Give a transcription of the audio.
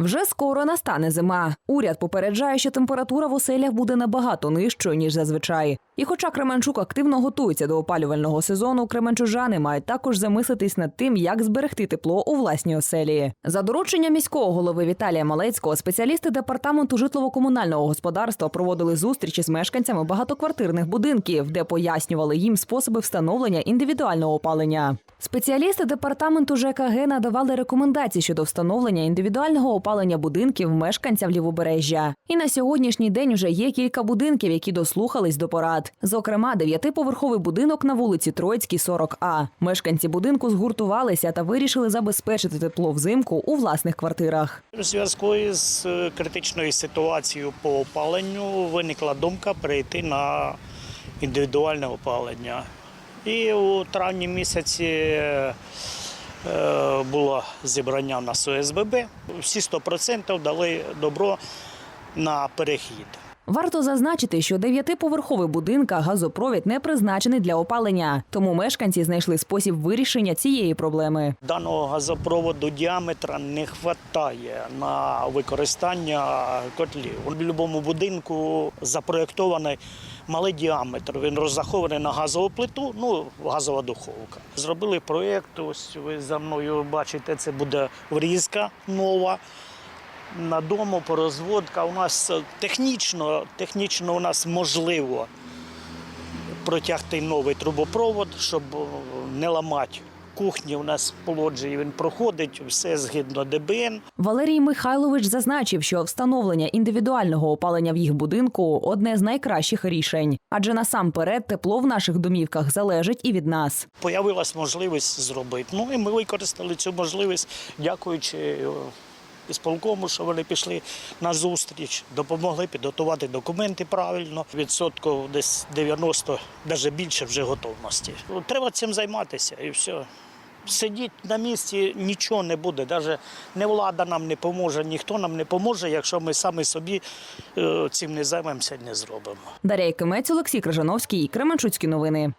Вже скоро настане зима. Уряд попереджає, що температура в оселях буде набагато нижчою ніж зазвичай. І хоча Кременчук активно готується до опалювального сезону, кременчужани мають також замислитись над тим, як зберегти тепло у власній оселі. За дорученням міського голови Віталія Малецького, спеціалісти департаменту житлово-комунального господарства проводили зустрічі з мешканцями багатоквартирних будинків, де пояснювали їм способи встановлення індивідуального опалення. Спеціалісти департаменту ЖКГ надавали рекомендації щодо встановлення індивідуального опалення будинків мешканцям лівобережжя. І на сьогоднішній день вже є кілька будинків, які дослухались до порад. Зокрема, дев'ятиповерховий будинок на вулиці Троїцькій, 40А. Мешканці будинку згуртувалися та вирішили забезпечити тепло взимку у власних квартирах. У зв'язку із е, критичною ситуацією по опаленню виникла думка перейти на індивідуальне опалення. І у травні місяці е, було зібрання нас ОСББ. Всі 100% дали добро на перехід. Варто зазначити, що дев'ятиповерховий будинка газопровід не призначений для опалення, тому мешканці знайшли спосіб вирішення цієї проблеми. Даного газопроводу діаметра не вистачає на використання котлів. У будь-якому будинку запроєктований малий діаметр. Він розрахований на газову плиту, ну газова духовка. Зробили проєкт. Ось ви за мною бачите, це буде врізка нова. На дому порозводка. У нас е, технічно, технічно у нас можливо протягти новий трубопровод, щоб е, не ламати кухні. У нас полоджії він проходить, все згідно ДБН. Валерій Михайлович зазначив, що встановлення індивідуального опалення в їх будинку одне з найкращих рішень, адже насамперед тепло в наших домівках залежить і від нас. Появилась можливість зробити. Ну і ми використали цю можливість, дякуючи е, ісполкому, що вони пішли на зустріч, допомогли підготувати документи правильно. Відсотків десь 90, навіть більше вже готовності. Ну, Треба цим займатися і все. Сидіть на місці нічого не буде. Навіть не влада нам не поможе, ніхто нам не поможе, якщо ми самі собі е, цим не займемося не зробимо. Дар'я Кимець, Олексій Крижановський, Кременчуцькі новини.